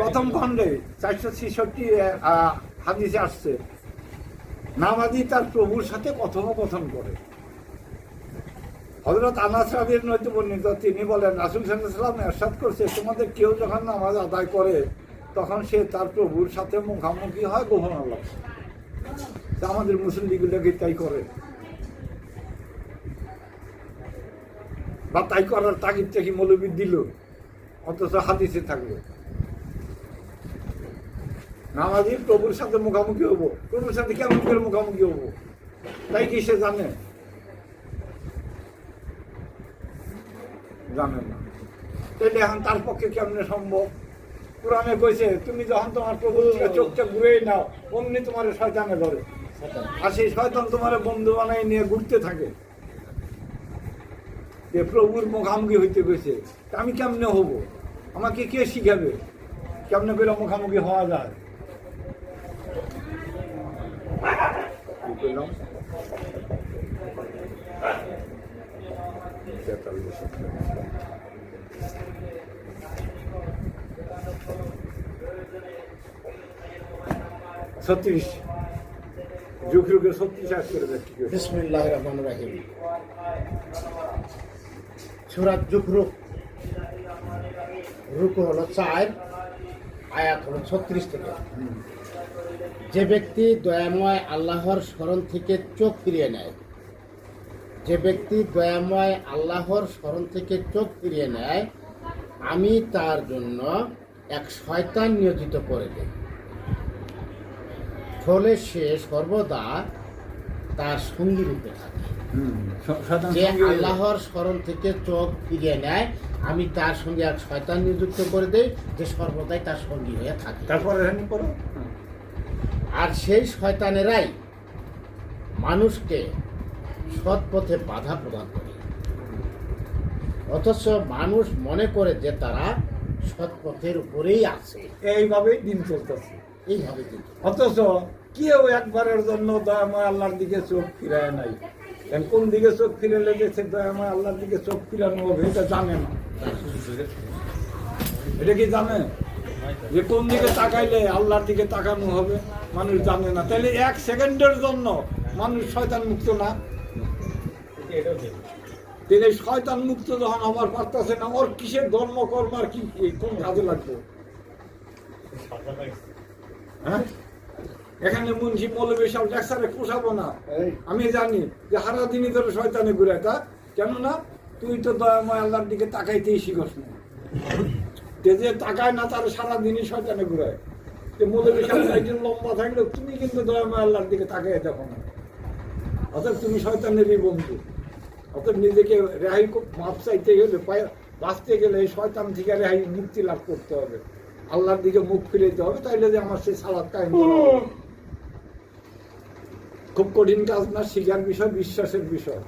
প্রথম খণ্ডে চারশো ছেষট্টি হাদিসে আসছে, নামাজি তার প্রভুর সাথে কথোপকথন করে। হজরত আনাস রাবির বর্ণিত, তিনি বলেন, রাসুল সাল্লাম এরশাদ করছে, তোমাদের কেউ যখন নামাজ আদায় করে, তখন সে তার প্রভুর সাথে মুখামুখি হয়, গোপন আলাপ আমাদের মুসলিমগুলোকে তাই করে। বা তাই করার তাগিদটা কি মৌলবী দিল। অথচ হাদিসে থাকবে। নামাজি প্রভুর সাথে মুখামুখি হব। প্রভুর সাথে কেমন করে মুখামুখি হব? তাই কি সে জানে? জানে না। তাহলে এখন তার পক্ষে কেমনে সম্ভব? কোরআনে কইছে, তুমি যখন তোমার প্রভু চোখটা ঘুরে নাও, অমনি তোমার শয়তানে ধরে। আর সেই শয়তান তোমার বন্ধু বানাই নিয়ে ঘুরতে থাকে। যে প্রভুর মুখামুখি হইতে গেছে আমি কেমনে হব? আমাকে কে শিখাবে? কেমনে করে মুখামুখি হওয়া যায়? ছত্রিশ। যুগ যুগে ছত্রিশ করে। বিসমিল্লাহ রহমান রাহিম। সুরাত জুকরুক রুকু হলো চার, আয়াত হলো ছত্রিশ থেকে। যে ব্যক্তি দয়াময় আল্লাহর স্মরণ থেকে চোখ ফিরিয়ে নেয়, যে ব্যক্তি দয়াময় আল্লাহর স্মরণ থেকে চোখ ফিরিয়ে নেয়, আমি তার জন্য এক শয়তান নিয়োজিত করে দেই। ফলে সে সর্বদা তার সঙ্গী রূপে থাকে। যে আল্লাহর স্মরণ থেকে চোখ ফিরিয়ে নেয় আমি তার সঙ্গে এক শয়তান নিযুক্ত করে দেই যে সর্বদাই তার সঙ্গী হয়ে থাকে। তারপরে আর সেই শয়তানেরাই মানুষকে সৎ পথে বাধা প্রদান করে। অথচ মানুষ মনে করে যে তারা সৎ পথের উপরেই আছে। এইভাবেই দিন চলতেছে। এইভাবে অথচ কেউ একবারের জন্য দয়াময় আল্লাহর দিকে চোখ ফিরায় নাই। কোন দিকে চোখ ফিরে লেগেছে দয়াময় আল্লাহর দিকে চোখ ফিরানো হবে, এটা জানে না। এটা কি জানে? যে কোন দিকে তাকাইলে আল্লাহর দিকে তাকানো হবে, মানুষ জানে না। তাহলে এক সেকেন্ডের জন্য মানুষ শয়তান মুক্ত না? তাহলে শয়তান মুক্ত যখন আমার পারতেছে না, ওর কিসের ধর্ম কর্মার কি কি, কোন কাজে লাগবে? হ্যাঁ? এখানে মুন্সি মৌলবী সব লেকচারে পোষাবো না। আমি জানি যে হারা দিনই ধরে শয়তানে ঘুরে তা। কেননা তুই তো দয়াময় আল্লাহর দিকে তাকাইতেই শিখস না। তে যে তাকায় না তার সারা দিনই শয়তানে ঘুরায় যে মৌলবী সাহেব একজন লম্বা থাকলেও তুমি কিন্তু দয়াময় আল্লাহর দিকে তাকাই দেখো না। অর্থাৎ তুমি শয়তানেরই বন্ধু। অর্থাৎ নিজেকে রেহাই মাপ চাইতে গেলে বাঁচতে গেলে এই শয়তান থেকে রেহাই মুক্তি লাভ করতে হবে। আল্লাহর দিকে মুখ ফিরাইতে হবে তাইলে যে আমার সেই সালাদ হবে। খুব কঠিন কাজ না শিখার বিষয় বিশ্বাসের বিষয়।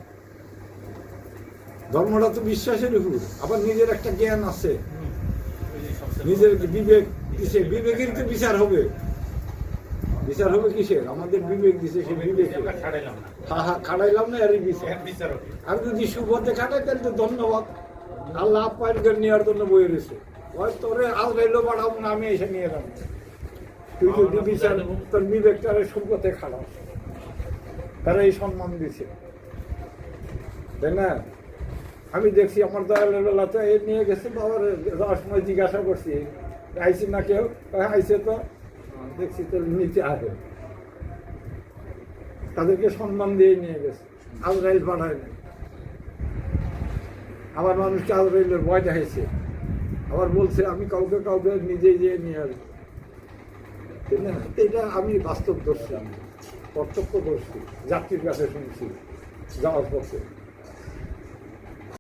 ধর্মটা তো বিশ্বাসের উপর। আবার নিজের একটা জ্ঞান আছে। নিজের বিবেক দিছে। বিবেকের তো বিচার হবে। বিচার হবে কিসের? আমাদের বিবেক দিছে সেই বিবেক খাটাইলাম না। এরই বিচার। আর যদি সুপথে খাটাই তাহলে তো ধন্যবাদ। আল্লাহ আপ্যায়ন নেওয়ার জন্য বয়ে রয়েছে। তোরে আল রেলো বাড়াবো না আমি এসে নিয়ে যাব। তুই যদি বিচার তোর বিবেকটারে সুপথে খাটাও। তারা এই সম্মান দিছে। তাই না? আমি দেখছি আমার দয়ালের বেলাতে এ নিয়ে গেছে, বাবার, যাওয়ার সময় জিজ্ঞাসা করছি আইসি না কেউ? আইসে তো। দেখছি তো নিচে আহে। তাদেরকে সম্মান দিয়ে নিয়ে গেছে। আজরাইল পাঠায় নাই। আবার মানুষকে আজরাইলের ভয় দেখাইছে। আবার বলছে, আমি কাউকে কাউকে নিজে যেয়ে নিয়ে আসব। না? তো এটা আমি বাস্তব দর্শী প্রত্যক্ষ দর্শী যাত্রীর কাছে শুনছি যাওয়ার পথে।